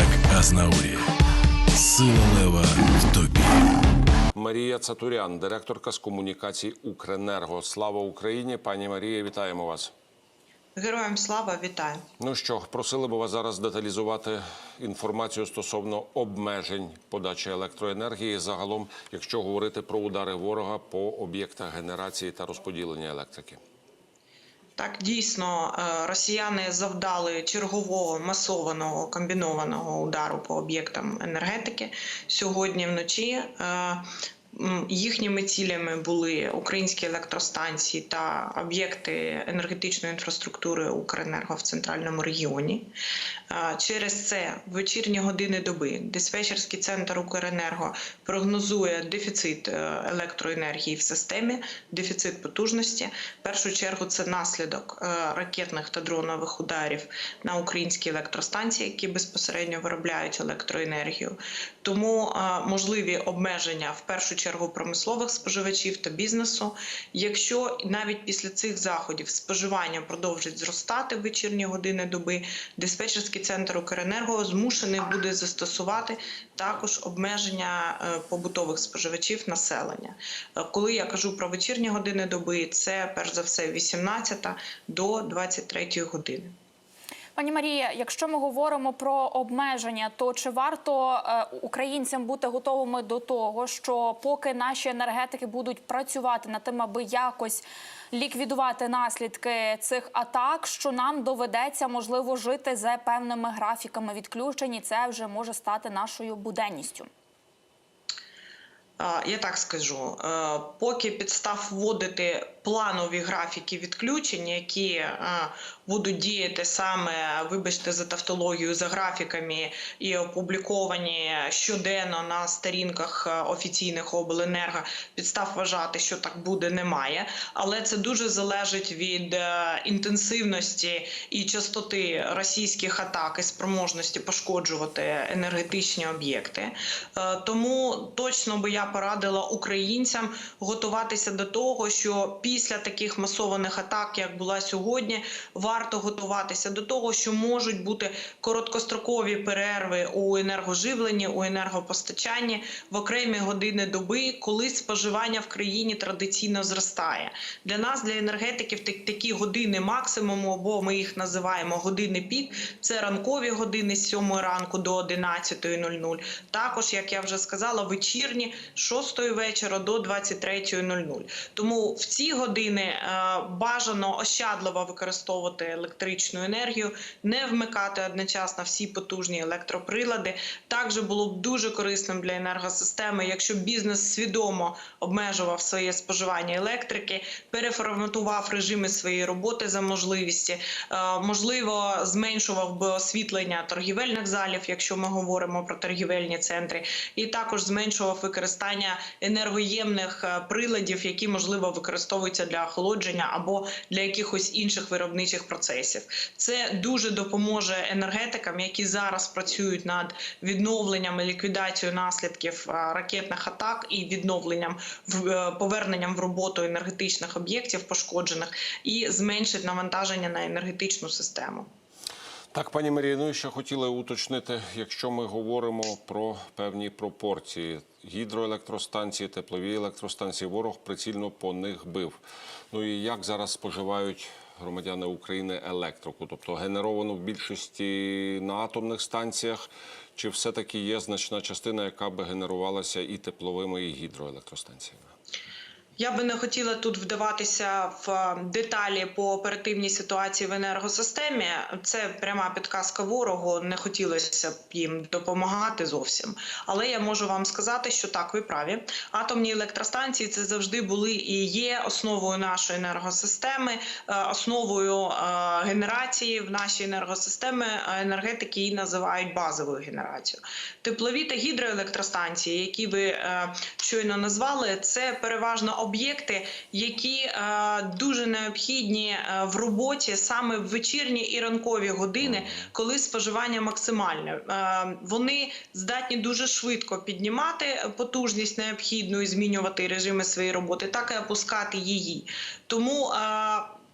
як Азнаурі. Сила лева в тобі. Марія Цатурян, директорка з комунікацій Укренерго. Слава Україні! Пані Марія, вітаємо вас. Героям слава вітаю. Ну що, просили би вас зараз деталізувати інформацію стосовно обмежень подачі електроенергії. Загалом, якщо говорити про удари ворога по об'єктах генерації та розподілення електрики. Так, дійсно, е, росіяни завдали чергового масованого комбінованого удару по об'єктам енергетики сьогодні вночі. Їхніми цілями були українські електростанції та об'єкти енергетичної інфраструктури Укренерго в центральному регіоні. Через це в вечірні години доби диспетчерський центр Укренерго прогнозує дефіцит е, електроенергії в системі, дефіцит потужності. В першу чергу це наслідок е, ракетних та дронових ударів на українські електростанції, які безпосередньо виробляють електроенергію. Тому е, можливі обмеження в першу чергу промислових споживачів та бізнесу. Якщо навіть після цих заходів споживання продовжить зростати в вечірні години доби, диспетчерський центр Укренерго змушений буде застосувати також обмеження е, побутових споживачів населення. Е, Коли я кажу про вечірні години доби, це перш за все 18 до 23 години. Пані Марія, якщо ми говоримо про обмеження, то чи варто е, українцям бути готовими до того, що поки наші енергетики будуть працювати над тим, аби якось ліквідувати наслідки цих атак, що нам доведеться можливо жити за певними графіками відключень, і це вже може стати нашою буденністю? Я так скажу, е, поки підстав вводити планові графіки відключень, які е, будуть діяти саме, вибачте, за тавтологію, за графіками і опубліковані щоденно на сторінках е, офіційних обленерго, підстав вважати, що так буде, немає. Але це дуже залежить від е, інтенсивності і частоти російських атак і спроможності пошкоджувати енергетичні об'єкти. Тому точно би я порадила українцям готуватися до того, що після таких масованих атак, як була сьогодні, варто готуватися до того, що можуть бути короткострокові перерви у енергоживленні, у енергопостачанні в окремі години доби, коли споживання в країні традиційно зростає. Для нас, для енергетиків, такі години максимуму, або ми їх називаємо години пік. Це ранкові години з 7 ранку до 11.00. Також, як я вже сказала, вечірні з 6 вечора до 23.00. Тому в ці години е, бажано ощадливо використовувати електричну енергію, не вмикати одночасно всі потужні електроприлади. Також було б дуже корисним для енергосистеми, якщо бізнес свідомо обмежував своє споживання електрики, переформатував режими своєї роботи за можливості, е, можливо, зменшував би освітлення торгівельних залів, якщо ми говоримо про торгівельні центри, і також зменшував використання енергоємних е, приладів, які можливо використовуються для охолодження або для якихось інших виробничих процесів. Це дуже допоможе енергетикам, які зараз працюють над відновленням і ліквідацією наслідків е, ракетних атак і відновленням е, поверненням в роботу енергетичних об'єктів пошкоджених, і зменшить навантаження на енергетичну систему. Так, пані Марія, ну і ще хотіли уточнити, якщо ми говоримо про певні пропорції гідроелектростанції, теплові електростанції, ворог прицільно по них бив. Ну і як зараз споживають громадяни України електрику? Тобто генеровану в більшості на атомних станціях, чи все-таки є значна частина, яка би генерувалася і тепловими, і гідроелектростанціями? Я би не хотіла тут вдаватися в е, деталі по оперативній ситуації в енергосистемі. Це пряма підказка ворогу. Не хотілося б їм допомагати зовсім. Але я можу вам сказати, що так, ви праві. Атомні електростанції це завжди були і є основою нашої енергосистеми, е, основою е, генерації в нашій енергосистемі енергетики її називають базовою генерацією. Теплові та гідроелектростанції, які ви щойно назвали, це переважно об'єкти, які е, дуже необхідні е, в роботі саме в вечірні і ранкові години, коли споживання максимальне. Е, вони здатні дуже швидко піднімати потужність необхідну і змінювати режими своєї роботи, так і опускати її. Тому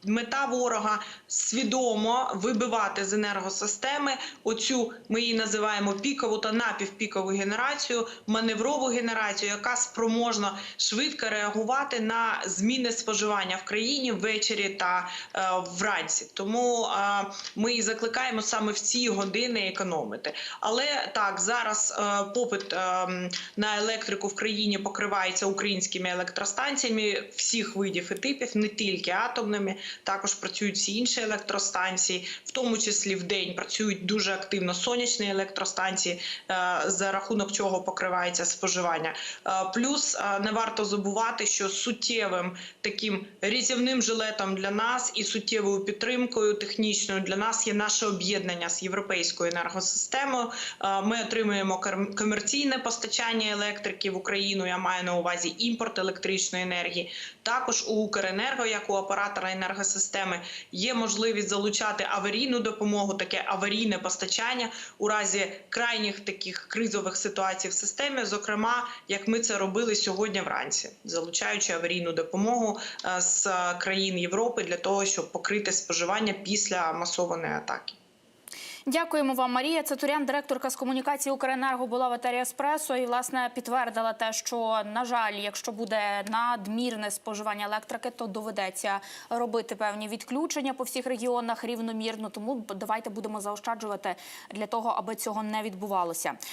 Мета ворога свідомо вибивати з енергосистеми оцю ми її називаємо пікову та напівпікову генерацію, маневрову генерацію, яка спроможна швидко реагувати на зміни споживання в країні ввечері та е, вранці. Тому е, ми і закликаємо саме в ці години економити. Але так зараз е, попит е, на електрику в країні покривається українськими електростанціями всіх видів і типів, не тільки атомними. Також працюють всі інші електростанції, в тому числі в день працюють дуже активно сонячні електростанції, е, за рахунок чого покривається споживання. Е, Плюс е, не варто забувати, що суттєвим таким рятівним жилетом для нас і суттєвою підтримкою технічною для нас є наше об'єднання з європейською енергосистемою. Ми отримуємо комерційне постачання електрики в Україну. Я маю на увазі імпорт електричної енергії. Також у Укренерго, як у оператора енергосистеми, є можливість залучати аварійну допомогу, таке аварійне постачання у разі крайніх таких кризових ситуацій в системі. Зокрема, як ми це робили сьогодні вранці, залучаючи аварійну допомогу е, з країн Європи для того, щоб покрити споживання після масованої атаки. Дякуємо вам, Марія. Цатурян, директорка з комунікації Укренерго, була в етері Еспресо і власне підтвердила те, що на жаль, якщо буде надмірне споживання електрики, то доведеться робити певні відключення по всіх регіонах рівномірно. Тому давайте будемо заощаджувати для того, аби цього не відбувалося.